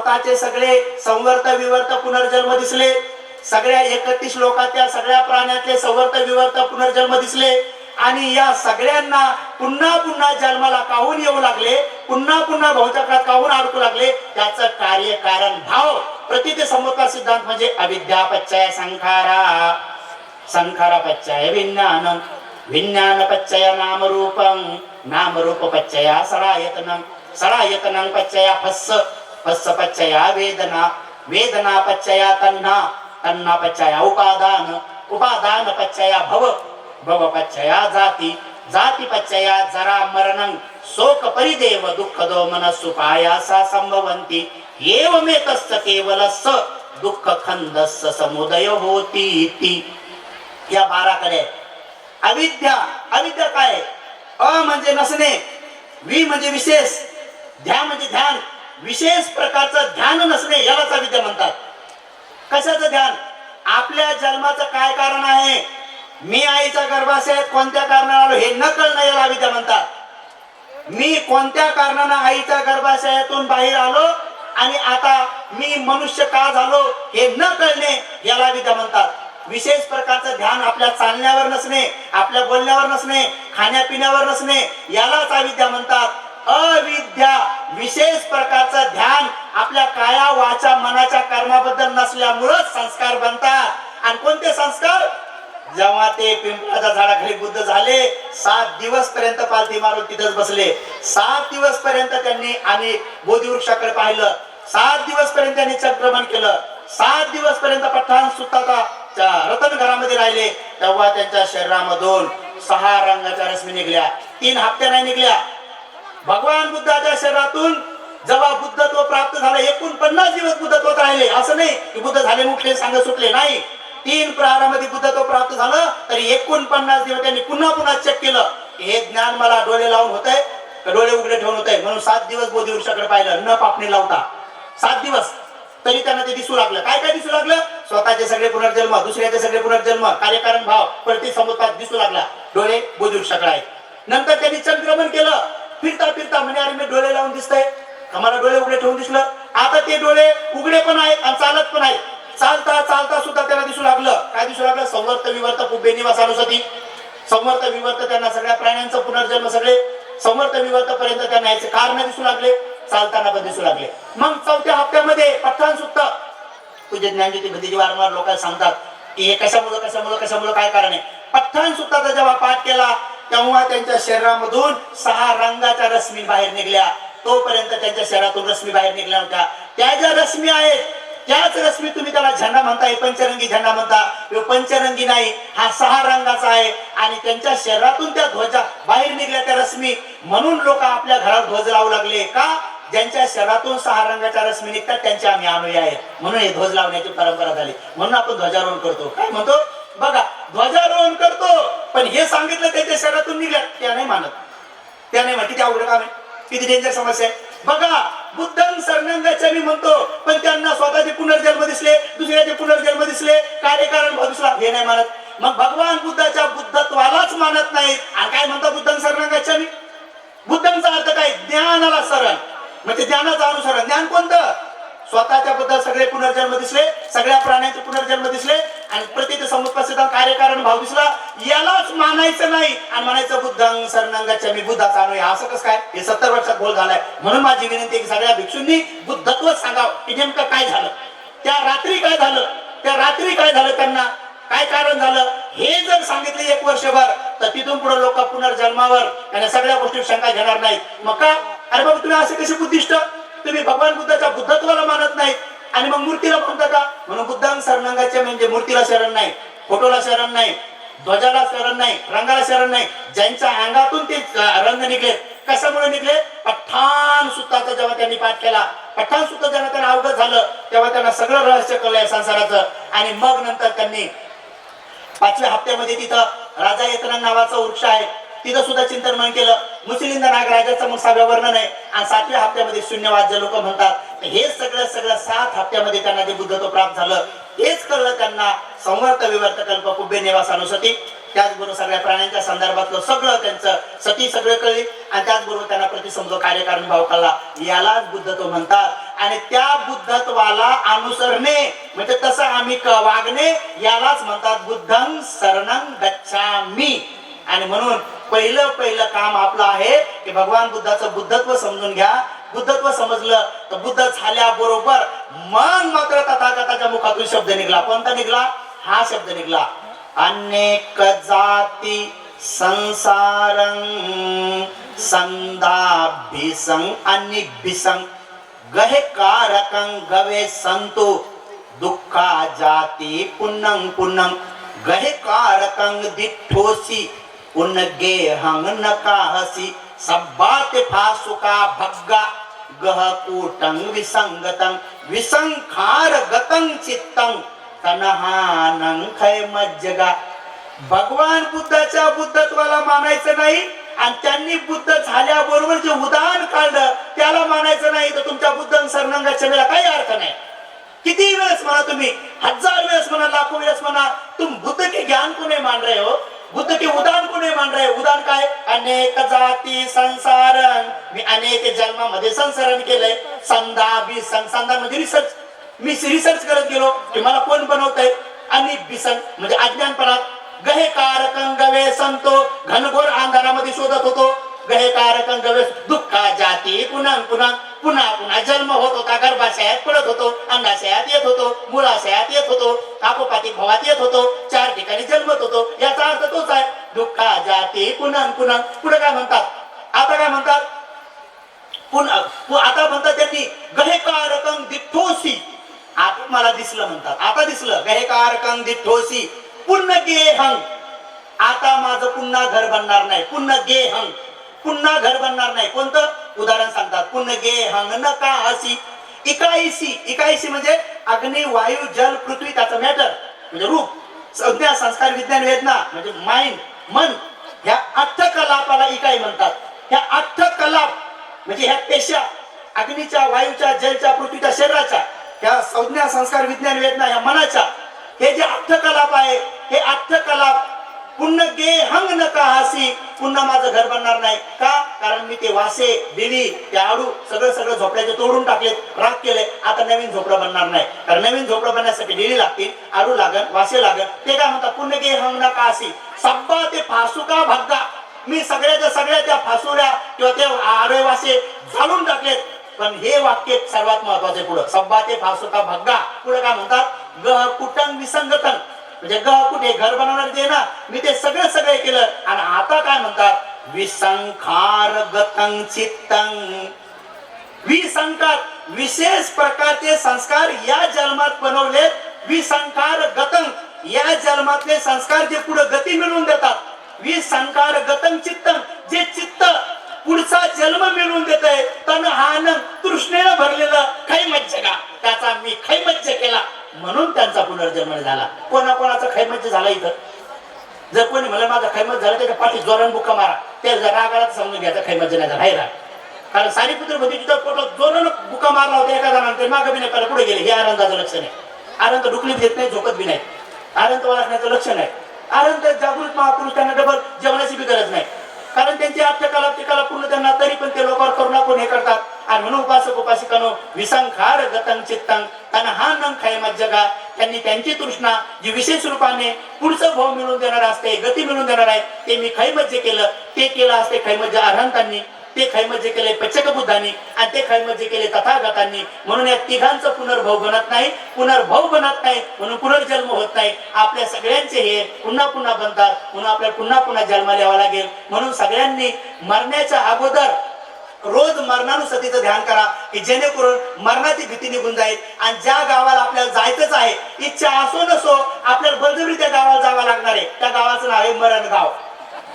स्वतःचे सगळे संवर्त विवर्त पुनर्जन्म दिसले. सगळ्या एकतीस लोकांच्या सगळ्या प्राण्यातले संवर्त विवर्त पुनर्जन्म दिसले. आणि या सगळ्यांना पुन्हा पुन्हा जन्माला काहून येऊ लागले? पुन्हा पुन्हा बहुचक्रात काहून अडकू लागले? त्याचं कार्य कारण भाव. प्रतिते समोरचा सिद्धांत म्हणजे अविद्या पच्चय संखारा. संखारा पच्चय विज्ञान. विज्ञान पच्चय नामरूपं. नामरूप पच्चया सडायतनं. सडायतनं पच्चया फस्स फस्स पच्चया वेदना वेदना पच्चया तन्ना तन्ना पच्चया उपादान उपादान पच्चया भव भव पच्चया जाती जाती पच्चया जरा मरणं शोक परिदेव दुःख दो मनस्सु पायासा संभवन्ति एवमेतस्य केवलस्य दुःख खंदस्य समुदय होती इति. या बाराकडे आहेत. अविद्या अविद्या काय अ म्हणजे नसणे वि म्हणजे विशेष ध्या म्हणजे ध्यान विशेष प्रकारचं ध्यान नसणे यालाच अविद्या म्हणतात. कशाचं ध्यान? आपल्या जन्माचं काय कारण आहे? मी आईच्या गर्भाशयात कोणत्या कारणाने आलो? हे न कळणं याला अविद्या म्हणतात. मी कोणत्या कारणानं आईच्या गर्भाशयातून बाहेर आलो? आणि आता मी मनुष्य का झालो? हे न कळणे याला विद्या म्हणतात. विशेष प्रकारचं ध्यान आपल्या चालण्यावर नसणे आपल्या बोलण्यावर नसणे खाण्यापिण्यावर नसणे यालाच अविद्या म्हणतात. अविद्या विशेष प्रकारचं ध्यान आपल्या काया वाचा मनाच्या कर्माबद्दल नसल्यामुळंच संस्कार बनतात. आणि कोणते संस्कार? जेव्हा ते पिंपळाच्या झाडाखाली बुद्ध झाले सात दिवस पर्यंत पालथी मारून तिथेच बसले. सात दिवस पर्यंत त्यांनी आणि बोधिवृक्षाकडे पाहिलं. सात दिवस पर्यंत त्यांनी चक्रमण केलं. सात दिवस पर्यंत पठाण सुताचा रतन घरामध्ये राहिले. तेव्हा त्यांच्या शरीरामधून सहा रंगाच्या रश्मी निघल्या. तीन हप्त्या नाही निघल्या. भगवान बुद्धाच्या शरीरातून जेव्हा बुद्धत्व प्राप्त झालं एकूण पन्नास दिवस बुद्धत्व राहिले. असं नाही की बुद्ध झाले उठले सांग सुटले नाही. तीन प्रहारामध्ये बुद्धत्व प्राप्त झालं तरी एकूण पन्नास दिवस त्यांनी पुन्हा पुन्हा चेक केलं. हे ज्ञान मला डोळे लावून होत आहे डोळे उघडे ठेवून होत आहे म्हणून सात दिवस बोधी वृक्षाकडे पाहिलं न पापणी लावता. सात दिवस. तरी त्यांना ते दिसू लागलं. काय काय दिसू लागलं? स्वतःचे सगळे पुनर्जन्म दुसऱ्याचे सगळे पुनर्जन्म कार्यकारण भाव प्रति समुद्रात दिसू लागला. डोळे बोधी वृक्षाकडे आहेत. नंतर त्यांनी चंद्रमण केलं. फिरता फिरता म्हणे अरे मी डोळे लावून दिसतय. आम्हाला डोळे उघडे ठेवून दिसलं. आता ते डोळे उघडे पण आहेत आणि चालत पण आहेत. चालता चालता सुद्धा त्याला दिसू लागलं. काय दिसू लागलं? संवर्त विवर्त पुबे निवास अनुसती. संवर्त विवर्त त्यांना सगळ्या प्राण्यांचा पुनर्जन्म सगळे. संवर्त विवर्त पर्यंत त्यांना याचे कारण दिसू लागले. चालताना पण दिसू लागले. मग चौथ्या हप्त्यामध्ये पठाण सुद्धा तुझे ज्ञानज्योती भतीजी वारंवार लोकांना सांगतात की हे कशामुळं कशामुळं कशामुळं काय कारण आहे? पठाण सुद्धा जेव्हा पाठ केला. तेव्हा त्यांच्या शरीरामधून सहा रंगाच्या रश्मी बाहेर निघल्या. तोपर्यंत त्यांच्या शरीरातून रश्मी बाहेर निघल्या होत्या त्या ज्या रश्मी आहेत त्याच रश्मी तुम्ही त्याला झेंडा म्हणताय पंचरंगी झेंडा म्हणता. पंचरंगी नाही हा सहा रंगाचा आहे. आणि त्यांच्या शरीरातून त्या ध्वजा बाहेर निघल्या त्या रश्मी. म्हणून लोक आपल्या घरात ध्वज लावू लागले. का? ज्यांच्या शरीरातून सहा रंगाच्या रश्मी निघतात त्यांचे आम्ही अनुयायी आहेत. म्हणून हे ध्वज लावण्याची परंपरा झाली. म्हणून आपण ध्वजारोहण करतो. काय म्हणतो? बघा ध्वजा पण हे सांगितलं त्याच्या शरीरातून निघल्या त्या नाही मानत. त्या नाही किती अवघड काम आहे. किती डेंजर समस्या आहे. बघा बुद्ध शरणंगाच्या मी म्हणतो पण त्यांना स्वतःचे पुनर्जन्म दिसले दुसऱ्याचे पुनर्जन्म दिसले कार्यकारण भाव हे नाही मानत. मग भगवान बुद्धाच्या बुद्धत्वालाच मानत नाहीत. आणि काय म्हणतो बुद्धं शरणंगाच्या मी? बुद्धांचा अर्थ काय? ज्ञानाला सरण म्हणजे ज्ञानाचं अनुसरण. ज्ञान कोणतं? स्वतःच्या बद्दल सगळे पुनर्जन्म दिसले सगळ्या प्राण्यांचे पुनर्जन्म दिसले आणि प्रत्येक समुपस्थित कार्यकारण भाव दिसला. यालाच मानायचं नाही. आणि म्हणायचं बुद्धांग शरणंगाच्या मी बुद्धाचा आहे. असं कसं काय? हे सत्तर वर्षात गोल झालाय. म्हणून माझी विनंती की सगळ्या भिक्षूंनी बुद्धत्व सांगावं. की नेमकं काय झालं? त्या रात्री काय झालं? त्या रात्री काय झालं त्यांना? काय कारण झालं? हे जर सांगितले एक वर्षभर तर तिथून पुढे लोक पुनर्जन्मावर आणि सगळ्या गोष्टी शंका घेणार नाहीत. मग का? अरे बाबा तुम्ही असे कसे बुद्धिष्ट तुम्ही भगवान बुद्धाच्या बुद्धत्वाला मानत नाहीत. आणि मग मूर्तीला म्हणता का म्हणून बुद्धांग शरणंगाचे म्हणजे मूर्तीला शरण नाही फोटोला शरण नाही ध्वजाला शरण नाही रंगाला शरण नाही. ज्यांच्या अंगातून ते रंग निघले कशामुळे निघले पठाण सुताचा जेव्हा त्यांनी पाठ केला पठाण सुद्धा जेव्हा त्यांना अवगत झालं तेव्हा त्यांना सगळं रहस्य कळलंय संसाराचं. आणि मग नंतर त्यांनी पाचव्या हप्त्यामध्ये तिथं राजा येतना नावाचा वृक्ष आहे तिथं सुद्धा चिंतन मन केलं. मुस्लिम नागराजाचं मग सहाव्या वर्णन आहे. आणि सातव्या हप्त्यामध्ये शून्यवाद जे लोक म्हणतात हे सगळं सगळं सात हप्त्यामध्ये त्यांना जे बुद्धत्व प्राप्त झालं हेच कळलं त्यांना. संवर्त विवर्त कल्प कुबे निवास अनुसती. त्याचबरोबर सगळ्या प्राण्यांच्या संदर्भातलं सगळं त्यांचं सती सगळं कळली. आणि त्याचबरोबर त्यांना प्रतिसमज कार्यकारण भाव कळला. यालाच बुद्धत्व म्हणतात. आणि त्या बुद्धत्वाला अनुसरणे म्हणजे तसं आम्ही क- वागणे यालाच म्हणतात बुद्धं शरणं गच्छामी. आणि म्हणून पहिलं पहिलं काम आपलं आहे की भगवान बुद्धाचं बुद्धत्व समजून घ्या. बुद्धत्व समजलं तर बुद्ध झाल्याबरोबर मन मात्र तथागताच्या मुखातून शब्द निघला. कोणता निघला? हा शब्द निघला. अनेक जाती संसारं संदाभिसं अनिभिसं गहे कारकं गवे संतो दुःखा जाती पुन्नं पुन्नं गहे कारकं दिठोसी उनगे हंग नकाहसी सब्बात फासुका भग्गा गह कूटं विसंगतं विसंखार गतं चित्तं तनहानं खैमज्जगा भगवान बुद्धाच्या बुद्धत्वाला मानायचं नाही आणि त्यांनी बुद्ध झाल्याबरोबर जे उदाहरण काढलं त्याला मानायचं नाही तर तुमच्या बुद्ध सरनंगाच्या वेळेला काही अर्थ नाही. किती वेळेस म्हणा तुम्ही हजार वेळेस म्हणा लाखो वेळेस म्हणा तुम बुद्ध के ज्ञान को मान रहे हो? बुद्ध के उदान को नहीं मान रहे उदाहरण काय? अनेक जाती संसारण. मी अनेक जन्मामध्ये संसारण केलंय. संधा बिसन संधा म्हणजे रिसर्च मी रिसर्च करत गेलो. की मला कोण बनवतंय? आणि बिसन म्हणजे अज्ञानपणात. गहे कारकं गवे संतो घनघोर अंधारामध्ये शोधत होतो. गहे कारकं गवे दुःखा जाती पुन्हा पुन्हा पुन्हा पुन्हा जन्म होत होता गर्भाशयात पडत होतो अंडाशयात येत होतो मुळाशयात येत होतो आपोपातिक भावात येत होतो चार ठिकाणी जन्मत होतो. याचा अर्थ तोच आहे दुःखा जाती पुन्हा पुन्हा पुढे काय म्हणतात? आता काय म्हणतात? पुन्हा आता म्हणतात त्यांनी गहेकारकं दिठोसी. आता मला दिसलं म्हणतात आता दिसलं. गहेकारकं दिठोसी. पुन्हा गेहंग आता माझं पुन्हा घर बनणार नाही. पुन्हा गेहंग पुन्हा घर बनणार नाही. कोणतं? उदाहरण सांगतात. पुन्हा गेहंग नका हसी इकाईसी. इकाईसी म्हणजे अग्नी वायू जल पृथ्वी त्याचं मॅटर म्हणजे रूप. संज्ञा संस्कार विज्ञान वेदना. म्हणजे माइंड मन. ह्या अठ्ठ कलापाला इकाई म्हणतात. ह्या अठ्ठ कलाप म्हणजे ह्या पेशा. अग्नीच्या वायूच्या जलच्या पृथ्वीच्या शरीराच्या. ह्या संज्ञा संस्कार विज्ञान वेदना ह्या मनाच्या. हे जे अठ्ठ कलाप आहे हे अठ्ठ कलाप पुन्हा गे हंग नका हासी पुन्हा माझं घर बनणार नाही. का? कारण मी ते वासे देवी ते आडू सगळं सगळं झोपड्याचे तोडून टाकले राग केले. आता नवीन झोपडं बनणार नाही. कारण नवीन झोपडं बनण्यासाठी देवी लागतील आडू लागन वासे लागन ते काय म्हणतात? पुण्य के हंग का हासी सब्बा ते फासुका भग्गा मी सगळ्याच्या सगळ्या त्या फासुऱ्या किंवा ते आडवे वासे झाडून टाकलेत. पण हे वाक्य सर्वात महत्त्वाचे पुढं. सब्बा ते फासुका भग्गा पुढे काय म्हणतात? गह कुटंग विसंगतन. म्हणजे गह कुठे? घर बनवणार जे ना मी ते सगळं सगळे केलं. आणि आता काय म्हणतात? विसंखार गतं चित्तं. विसंकार विशेष प्रकारचे संस्कार या जन्मात बनवले. विसंकार गतं या जन्मातले संस्कार जे पुढे गती मिळवून देतात. विसंकार गतं चित्तं जे चित्त पुढचा जन्म मिळवून देत आहे तन हान तृष्णेनं भरलेलं खैमज्ज का त्याचा मी खैमज्ज केला. म्हणून त्यांचा पुनर्जन्म झाला. कोणाकोणाचा खैमज्ज झाला इथं? जर कोणी मला माझा खैमत झाला त्याच्या पाठी जोरान बुक्का मारा. त्या रागाला समजून घ्यायचा खैमत नाही झाला. हे राग कारण सारीपुत्रमध्ये तिथं पोटात जोरान बुक्का मारला होता एका जणांना मागं बी नाही पुढे गेले. हे आनंदाचं लक्ष नाही आनंद डुकलीत घेत नाही झोपत बी नाही. आनंद ओळखण्याचं लक्ष नाही आनंद जागृत महापुरुष त्यांना डबल जेवणाची बी गरज नाही. कारण त्यांची आठ्यकला ते कला पूर्ण त्यांना तरी पण ते लोकांवर करुणा कोण हे करतात. आणि म्हणून उपासक उपासिकानो विसंखार गतंग चित्तं. त्यांना हा नंग खाय जगा. त्यांनी त्यांची तृष्णा जी विशेष रूपाने पुढचं भाव मिळून देणार असते गती मिळून देणार आहे ते मी खैमज्जे केलं. ते केलं असते खैमज्ज अर्हंतांनी ते खैमज्जे केले पच्चक बुद्धांनी आणि ते खैमज्जे केले तथागतांनी. म्हणून या तिघांचं पुनर्भव बनत नाही पुनर्भव बनत नाही म्हणून पुनर्जन्म होत नाही. आपल्या सगळ्यांचे हे पुन्हा पुन्हा बनतात म्हणून आपल्याला पुन्हा पुन्हा जन्म द्यावा लागेल. म्हणून सगळ्यांनी मरण्याच्या अगोदर रोज मरणानुसतीचं ध्यान करा की जेणेकरून मरणाची भीती निघून जाईल. आणि ज्या गावाला आपल्याला जायचंच आहे इच्छा असो नसो आपल्याला बळजबरी त्या गावाला जावं लागणार आहे. त्या गावाचं नाव आहे मरणगाव.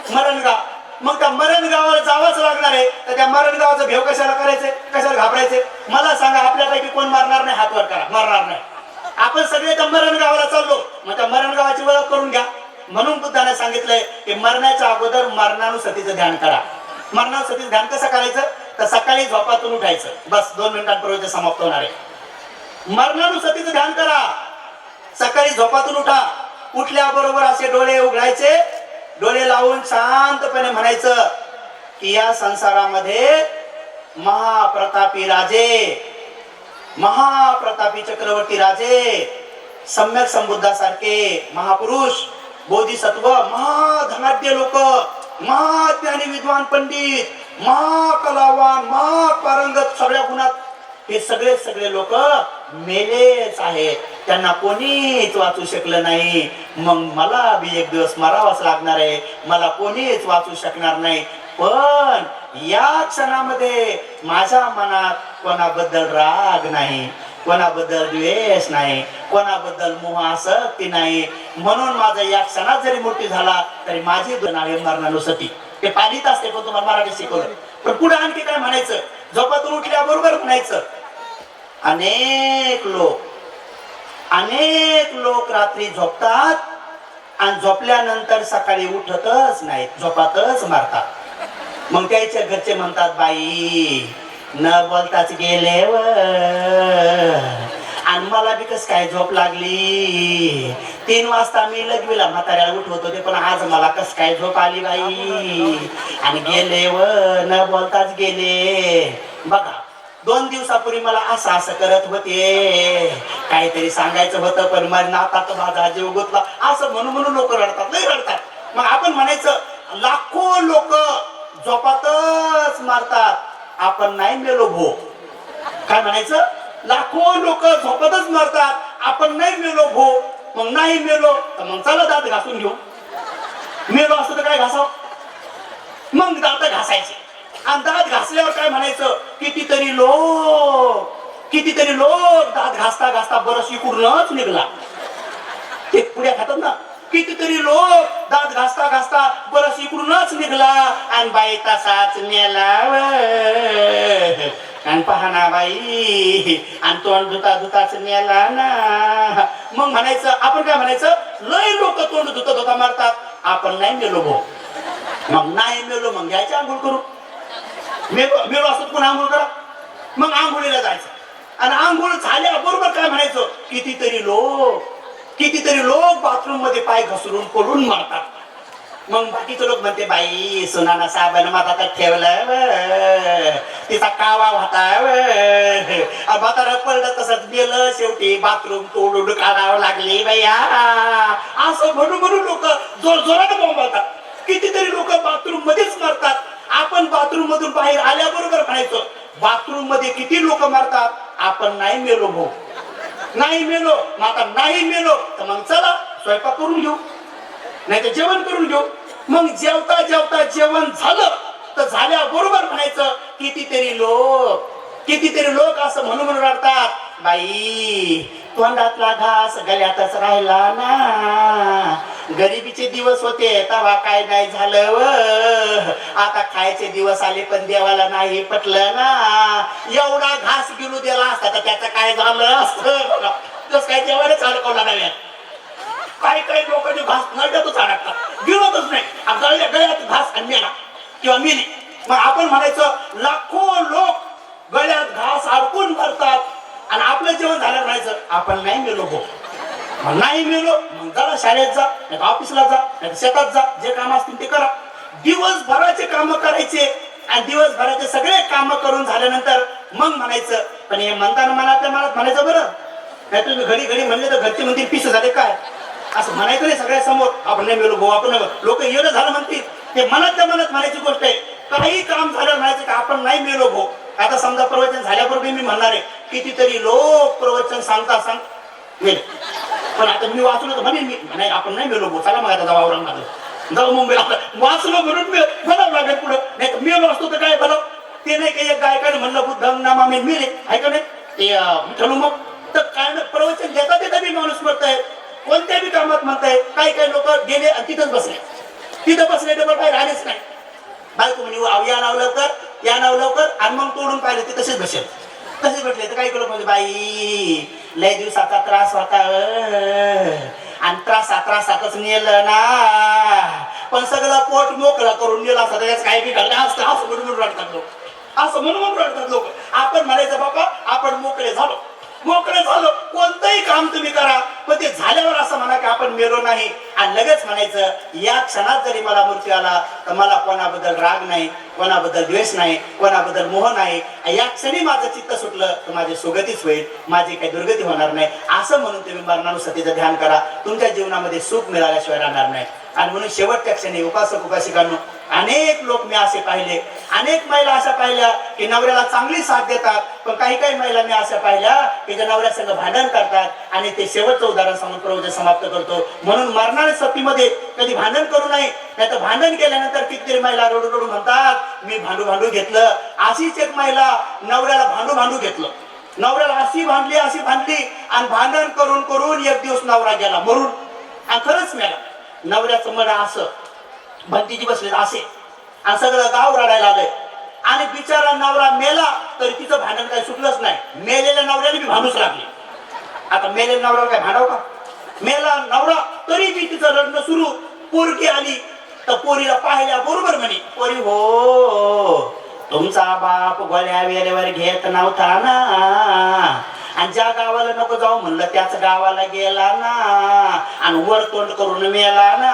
मरणगाव. मग त्या मरण गावाला जावंच लागणार आहे. तर त्या मरण गावाचं भेव कशाला करायचे? कशाला घाबरायचे? मला सांगा आपल्यापैकी कोण मारणार नाही? हातवर करा. मारणार नाही. आपण सगळे त्या मरण गावाला चाललो. मग त्या मरण गावाची ओळख करून घ्या. म्हणून बुद्धाने सांगितलंय की मरण्याच्या अगोदर मरणानुसतीचं ध्यान करा. मरणानुसतीचं ध्यान कसं करायचं? तर सकाळी झोपातून उठायचं. बस दोन मिनिटांपूर्वी समाप्त होणार आहे. मरणानुसतीचं ध्यान करा. सकाळी झोपातून उठा. उठल्याबरोबर असे डोळे उघडायचे. डोळे लावून शांतपणे म्हणायचं की या संसारामध्ये महाप्रतापी राजे महाप्रतापी चक्रवर्ती राजे सम्यक संबुद्धासारखे महापुरुष बोधिसत्व महाधनाढ्य लोक महाज्ञानी विद्वान पंडित महाकलावान महापारंगत सगळ्या गुणात हे सगळे सगळे लोक मेलेच आहेत. त्यांना कोणीच वाचू शकलं नाही. मग मला बी एक दिवस मरावाच लागणार आहे. मला कोणीच वाचू शकणार नाही. पण या क्षणामध्ये माझ्या मनात कोणाबद्दल राग नाही. कोणाबद्दल द्वेष नाही कोणाबद्दल मोहासक्ती नाही. म्हणून माझा या क्षणात जरी मोठी झाला तरी माझी नावे मरणार सती. ते पालित असते पण तुम्हाला मराठी शिकवलं. पण पुढे आणखी काय म्हणायचं? झोपातून उठल्याबरोबर म्हणायचं. अनेक लोक अनेक लोक रात्री झोपतात आणि झोपल्यानंतर सकाळी उठतच नाहीत झोपातच मारतात. मग त्याच्या घरचे म्हणतात बाई न बोलताच गेले व आणि मला बी कस काय झोप लागली? तीन वाजता मी लगवीला म्हाताऱ्याला उठवत होते पण आज मला कस काय झोप आली बाई? आणि गेले व न बोलताच गेले. बघा दोन दिवसापूर्वी मला असं असं करत होते. काहीतरी सांगायचं होतं पण माझ्या नातात माझा जीव गुतला. असं म्हणून म्हणून लोक रडतात नाही रडतात. मग आपण म्हणायचं लाखो लोक झोपातच मारतात. आपण नाही मेलो भो. काय म्हणायचं? लाखो लोक झोपतच मरतात. आपण नाही मेलो भो. मग नाही मेलो तर मग चला दात घासून घेऊ. मेलो असतो तर काय घासाव? मग दात घासायचे. आणि दात घासल्यावर काय म्हणायचं? कितीतरी लोक कितीतरी लोक दात घासता घासता बरस इकडूनच निघला. ते पुढे खातात ना. कितीतरी लोक दात घासता घासता बरस इकडूनच निघला आणि बाई तसाच नेला व. पहा ना बाई आणि तोंड धुता धुताच नेला ना. मग म्हणायचं आपण काय म्हणायचं? लय लोक तोंड धुता धुता मारतात. आपण नाही मेलो भो. मग नाही मेलो मग घ्यायचं आंघोळ करू मेलो मेलो असत कोण आंघोळ करा. मग आंघोळीला जायचं. आणि आंघोळ झाल्या बरोबर काय म्हणायचं? कितीतरी लोक कितीतरी लोक बाथरूममध्ये पाय घसरून पडून मारतात. मग बाकीचे लोक म्हणते बाई सुनाना साहेबांना माझा तर ठेवलं तिचा कावा होता व. म्हातारा पडलं तसंच गेलं शेवटी. बाथरूम तोडून काढावं लागली बाया असं म्हणून म्हणून लोक जोर जोरात बोंबलतात कितीतरी लोक बाथरूम मध्येच मरतात. आपण बाथरूम मधून बाहेर आल्याबरोबर म्हणायचं बाथरूममध्ये किती लोक मारतात? आपण नाही मेलो भाऊ. नाही मेलो मग आता नाही मेलो तर मग चला स्वयंपाक करून घेऊ. नाही तर जेवण करून घेऊ. मग जेवता जेवता जेवण झालं. तर झाल्या बरोबर म्हणायचं कितीतरी लोक कितीतरी लोक असं म्हणून म्हणून रडतात बाई तोंडातला घास गळ्यातच राहिला ना. गरिबीचे दिवस होते तेव्हा काय नाही झालं व? आता खायचे दिवस आले पण देवाला नाही पटलं ना. एवढा घास गिरू दिला असता तर त्याचं काय झालं असतं? बघा काय देवाने चालकवला नव्या काही काही लोकांनी घास नड्यातच अडकतात गिळतच नाही. आ गळ्यात घास आणलेला. किंवा मेली. मग आपण म्हणायचं लाखो लोक गळ्यात घास अडकून भरतात आणि आपलं जेवण झालं म्हणायचं आपण नाही मेलो हो नाही मिळलो मग जरा शाळेत जा नाही ऑफिसला जा नाही शेतात जा जे काम असतील ते करा. दिवसभराचे काम करायचे आणि दिवसभराचे सगळे काम करून झाल्यानंतर मग म्हणायचं पण हे म्हणताना मनातल्या मनात म्हणायचं बरं. नाही तुम्ही घडी घडी म्हणले तर घरचे म्हणतील पिस झाले काय? असं म्हणायचं नाही सगळ्या समोर. आपण नाही मिळलो भाऊ आपण लोक येणं झालं म्हणतील. ते मनातल्या मनात म्हणायची गोष्ट आहे. काही काम झालं म्हणायचं का आपण नाही मिळलो भाऊ. आता समजा प्रवचन झाल्याबरोबर मी म्हणणार आहे कितीतरी लोक प्रवचन सांगता सांग मेले. पण आता मी वाचलो तर म्हणे मी नाही आपण नाही मेलो भाऊ चला मग आता जाऊ औरंगाबाद जाऊ मुंबईला आपलं वाचलो म्हणून मी बनावं लागेल पुढं. नाही तर मेलो असतो तर काय भलं ते नाही काही एक गायकाने म्हणलं बुद्ध नामा मी मेले आहे. का नाही? ते विठ्ठल मग. तर काय ना प्रवचन देता देता बी माणूस म्हणताय कोणत्या बी कामात म्हणताय काही काही लोक गेले आणि तिथंच बसले. तिथं बसले डबल काही राहिलेच नाही. बायको म्हणे या नाव लवकर या नाव लवकर आणि मग तोडून पाहिले ते तसेच बसेल. तसेच भेटले तर काही लोक म्हणजे बाई लय दिवसाचा त्रास होता आणि त्रासा त्रासातच नेलं ना. पण सगळं पोट मोकळं करून नेलं असं त्याच्यात काही बी घडलं असतं असं म्हणून रडतात लोक. असं म्हणून म्हणून रडतात लोक. आपण म्हणायचं बाबा आपण मोकळे झालो. मोकळे झालो. कोणतंही काम तुम्ही करा पण ते झाल्यावर असं म्हणा की आपण मेलो नाही. आणि लगेच म्हणायचं या क्षणात जरी मला मृत्यू आला तर मला कोणाबद्दल राग नाही कोणाबद्दल द्वेष नाही कोणाबद्दल मोह नाही. या क्षणी माझं चित्त सुटलं तर माझी सुगतीच होईल. माझी काही दुर्गती होणार नाही. असं म्हणून तुम्ही मरणानुसतीचं ध्यान करा. तुमच्या जीवनामध्ये सुख मिळाल्याशिवाय राहणार नाही. आणि म्हणून शेवटच्या क्षणी उपासक उपासिकांनो अनेक लोक मी असे पाहिले अनेक महिला अशा पाहिल्या की नवऱ्याला चांगली साथ देतात पण काही काही महिला मी अशा पाहिल्या की ज्या नवऱ्यासंग भांडण करतात आणि ते शेवटचं उदाहरण सांगून प्रवचन समाप्त करतो. म्हणून मरणाऱ्या सतीमध्ये कधी भांडण करू नये नाही तर भांडण केल्यानंतर कितीतरी महिला रडू रडू म्हणतात मी भांडू भांडू घेतलं. अशीच एक महिला नवऱ्याला भांडू भांडू घेतलं. नवऱ्याला अशी भांडली अशी भांडली आणि भांडण करून करून एक दिवस नवरा गेला मरून. आणि खरंच मेला नवऱ्याचं मड असं. भंतीची बसले असे. आणि सगळं गाव रडायला आलंय आणि बिचारा नवरा मेला तरी तिचं भांडण काही सुटलंच नाही. मेलेल्या नवऱ्याने बी भांडूच लागली. आता मेलेल्या नवऱ्याला काय भांडाव का? मेला नवरा तरी बी तिचं रडणं सुरू. पोरगी आली तर पोरीला पाहिल्या बरोबर म्हणे. पोरी हो तुमचा बाप गोळ्या वेळेवर घेत नव्हता ना. आणि ज्या गावाला नको जाऊ म्हणलं त्याच गावाला गेला ना. आणि वर तोंड करून मेला ना.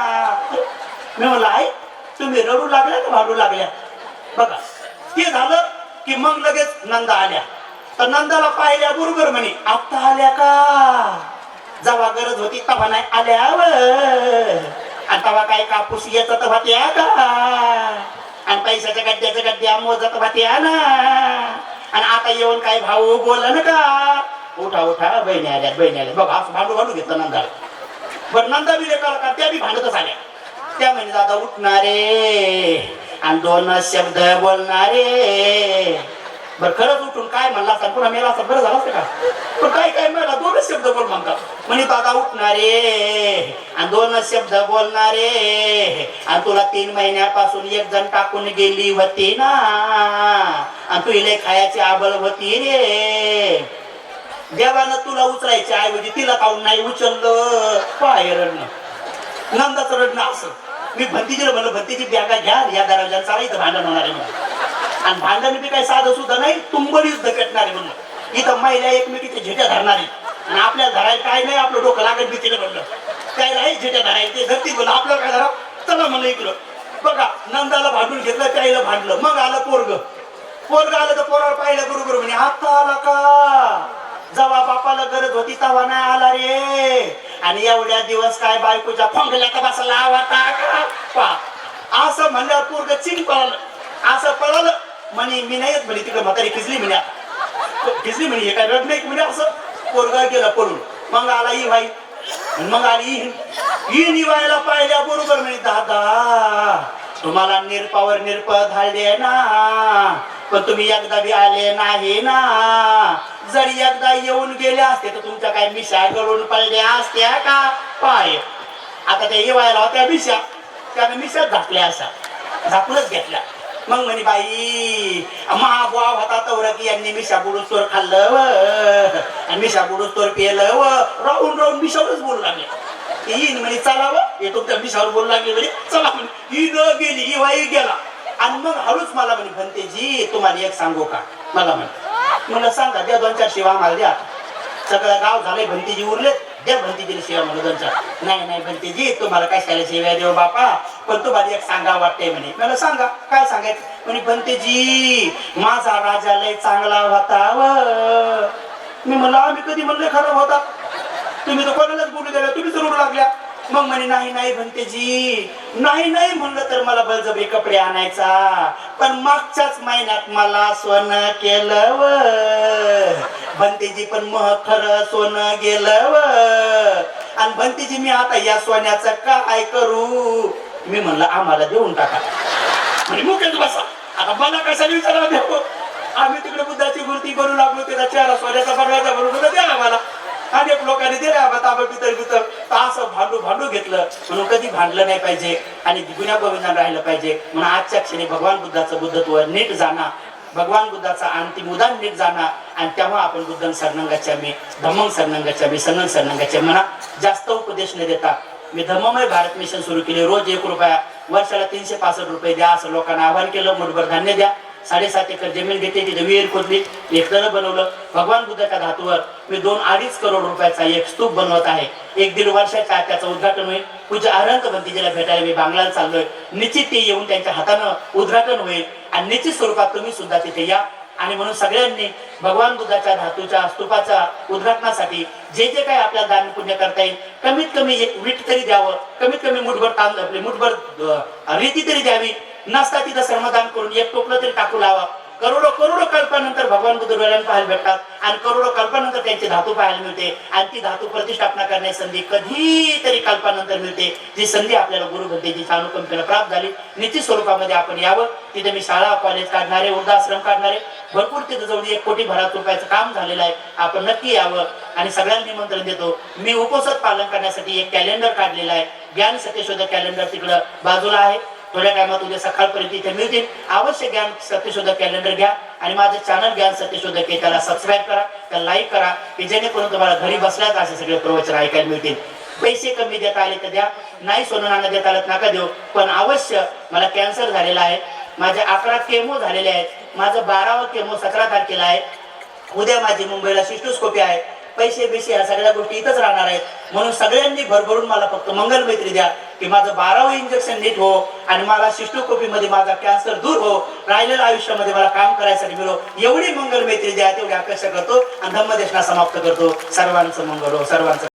मी म्हणलं आई तुम्ही रडू लागल्या का भाडू लागल्या? बघा ते झालं की मग लगेच नंदा आल्या. तर नंदाला पाहिल्या बरोबर म्हणे आता आल्या का? जवा गरज होती तवा नाही आल्या आणि तेव्हा काय कापूस येत तेव्हा त्या का? आणि पैशाच्या गड्ड्याच्या गड्ड्या मोजत तेव्हा त्या ना? आणि आता येऊन काय भाऊ बोल ना का? उठा उठा बहिणी आल्या बहिणी आल्या. बघा असं भांडू भांडू घेतलं नंदा बरं नंदा बी रेकॉर्ड का त्या बी भांडतच आल्या. त्या म्हणे दादा उठणारे. आणि दोन शब्द बोलणारे. बर खरंच उठून काय म्हणला असता पुन्हा मेला असता बरं झालं असतं का? पण काय काय मेला? दोनच शब्द बोल म्हणतात. म्हणे दादा उठणारे. आणि दोनच शब्द बोलणारे. आणि तुला तीन महिन्यापासून एक जण टाकून गेली होती ना. आणि तू इले खायची आबळ होती रे. देवानं तुला उचलायच्या ऐवजी तिला काऊन नाही उचललं. पाय रडणं. नंदाचं रडणं असं. मी भंतीजीला म्हणलं भंतीची बॅगा घ्या या दरवाजा चालायचं भांडण होणार आहे म्हणून. आणि भांडण बी काही साधं सुद्धा नाही तुंबड युद्ध भेटणार आहे म्हणलं इथं महिला एकमेकीच्या झेट्या धरणार आहे आणि आपल्या धरायला काय नाही आपलं डोकं लागत बी तिला म्हणलं. काय नाही झेट्या धरायला ते धरती बोला आपलं काय धरा चला म्हणलं इकडं. बघा नंदाला भांडून घेतलं त्याला भांडलं. मग आलं पोरग. पोरग आलं तर पोराला पाहिलं बरोबर म्हणे आता आला का? जवा बापाला गरज होती तवा नाही आला रे. आणि एवढ्या दिवस काय बायकोच्या फोंगल्या बसला होता का? असं म्हणल्यावर पोरग चिन पळालं. असं पळालं. म्हणे मी नाही येत. म्हणे तिकडे म्हातारी खिजली म्हणे. खिचली म्हणे हे काय रड नाही म्हणे असं? पोरग गेलं पळून. मग आला ई भाई मग आली ही निवायला पाहिल्या बरोबर म्हणे दादा तुम्हाला निरपावर निरप धाडले ना. पण तुम्ही एकदा बी आले नाही ना. जरी एकदा येऊन गेले असते तर तुमच्या काय मिशा गळून पडल्या असत्या का? पाय. आता त्या येवायला होत्या मिशा. त्याने मिशा झाकल्या असा. झाकूनच घेतल्या. मग म्हणे बाई महाबुवा होता तवर की यांनी मिशा बुडूस तोर खाल्लं व. आणि मिशा बुडूस तोर पेलं व. राहून राहून मिशावरच बोलू लागले. येईन म्हणे चला व. हे तुमच्या मिशावर बोलू लागले म्हणे. चला म्हणे. ही न गेली ही वाई गेला. आणि मग हळूच मला म्हणे भंतेजी तुम्हाला एक सांगू का? मला म्हणे मला सांगा द्या दोन चार शिवा मला द्या. सगळं गाव झालंय भंतीजी उरले द्या भंतीजीने शिवा म्हणून दोन चार. नाही नाही भंतीजी तुम्हाला काय शाळेत शिव्या देऊ बापा पण तुम्हाला एक सांगा वाटतंय म्हणे. मला सांगा काय सांगायचं? म्हणे भंतेजी माझा राजा लय चांगला होता व. मी म्हणलं आम्ही कधी म्हणले खराब होता? तुम्ही तर कोणालाच बोलू द्या तुम्ही जरूर लागल्या. मग म्हणे नाही नाही भंतेजी नाही नाही म्हणलं तर मला बळजबरी कपडे आणायचा. पण मागच्याच महिन्यात मला सोनं केलं व भंतेजी पण मग खरं सोनं गेलं व आणि भंतेजी मी आता या सोन्याचं काय करू? मी म्हणलं आम्हाला देऊन टाका. म्हणजे मुकेल बसा. आता मला कशाला विचारायला देऊ आम्ही तिकडे बुद्धाची मूर्ती बनवू लागलो त्याचा चेहरा सोन्याचा बनवायचा बनवून द्या आम्हाला. अनेक लोकांनी दिले आम्हाला ताबा पितर पितर असं भांडू भांडू घेतलं. म्हणून कधी भांडलं नाही पाहिजे आणि गुन्हा गोविंदा राहिलं पाहिजे. म्हणून आजच्या क्षणी भगवान बुद्धाचं बुद्धत्व नीट जाणं. भगवान बुद्धाचा अंतिम उदान नीट जाणार आणि तेव्हा आपण बुद्धन सरनंगाच्या मी धम्मं सरनंगाच्या मी सनन सरनंगाच्या म्हणा जास्त उपदेश न देता. मी धम्ममय भारत मिशन सुरू केले. रोज एक रुपया वर्षाला तीनशे पासष्ट रुपये द्या असं लोकांना आवाहन केलं. मुठभर धान्य द्या. साडेसात एकर जमीन घेतली तिथे विहीर खोदली एक बनवलं. भगवान बुद्धाच्या धातूवर मी दोन अडीच करोड रुपयाचा एक स्तूप बनवत आहे. एक दीड वर्षाच्या त्याचं उद्घाटन होईल. पूजा अनंत भंतीजीला भेटायला मी बांगलाला चाललोय. निश्चित ते येऊन त्यांच्या हातानं उद्घाटन होईल. आणि निश्चित स्वरूपात तुम्ही सुद्धा तिथे या. आणि म्हणून सगळ्यांनी भगवान बुद्धाच्या धातूच्या स्तूपाच्या उद्घाटनासाठी जे जे काही आपल्याला दान पुण्य करता येईल कमीत कमी एक वीट तरी द्यावं. कमीत कमी मुठभर तांदूळ आपले मुठभर रीती तरी द्यावी. नसता तिथं श्रमदान करून एक टोपलं तरी टाकू लावा. करोडो करोडो कल्पानंतर भगवान बुद्ध डोळ्यांना पाहायला भेटतात आणि करोडो कल्पानंतर त्यांची धातू पाहायला मिळते आणि ती धातू प्रतिष्ठापना करण्याची संधी कधीतरी कल्पानंतर मिळते. जी संधी आपल्याला गुरु अनुकंपेला प्राप्त झाली निश्चित स्वरूपामध्ये आपण यावं. तिथे मी शाळा कॉलेज काढणारे वृद्धाश्रम काढणारे भरपूर तिथं जवळ एक कोटी भरात रुपयाचं काम झालेलं आहे. आपण नक्की यावं आणि सगळ्यांना निमंत्रण देतो. मी उपसत पालन करण्यासाठी एक कॅलेंडर काढलेला आहे. ज्ञान सत्यशोधक कॅलेंडर तिकडं बाजूला आहे. थोड्या टायमात उद्या सकाळपर्यंत इथे मिळतील? अवश्य ज्ञान सत्यशोधक कॅलेंडर घ्या. आणि माझं चॅनल ज्ञान सत्यशोधक आहे त्याला सबस्क्राईब करा त्याला लाईक करा की जेणेकरून तुम्हाला घरी बसल्याच असे सगळे प्रवचन ऐकायला मिळतील. पैसे कमी देता आले तर द्या नाही सोनं देता आलं नका देऊ. पण अवश्य मला कॅन्सर झालेला आहे. माझे अकरा केमो झालेले आहेत. माझं बारावं केमो सतरा तारखेला आहे. उद्या माझी मुंबईला सिस्टोस्कोपी आहे. पैसे बिशे या सगळ्या गोष्टी इथंच राहणार आहेत. म्हणून सगळ्यांनी भरभरून मला फक्त मंगल मैत्री द्या की माझं बारावं इंजेक्शन नीट हो आणि मला शिष्टोकोपीमध्ये माझा कॅन्सर दूर हो. राहिलेल्या आयुष्यामध्ये मला काम करायसाठी मिळो. एवढी मंगल मैत्री द्या तेवढी अपेक्षा करतो आणि धम्मदेशना समाप्त करतो. सर्वांचं मंगल हो सर्वांचं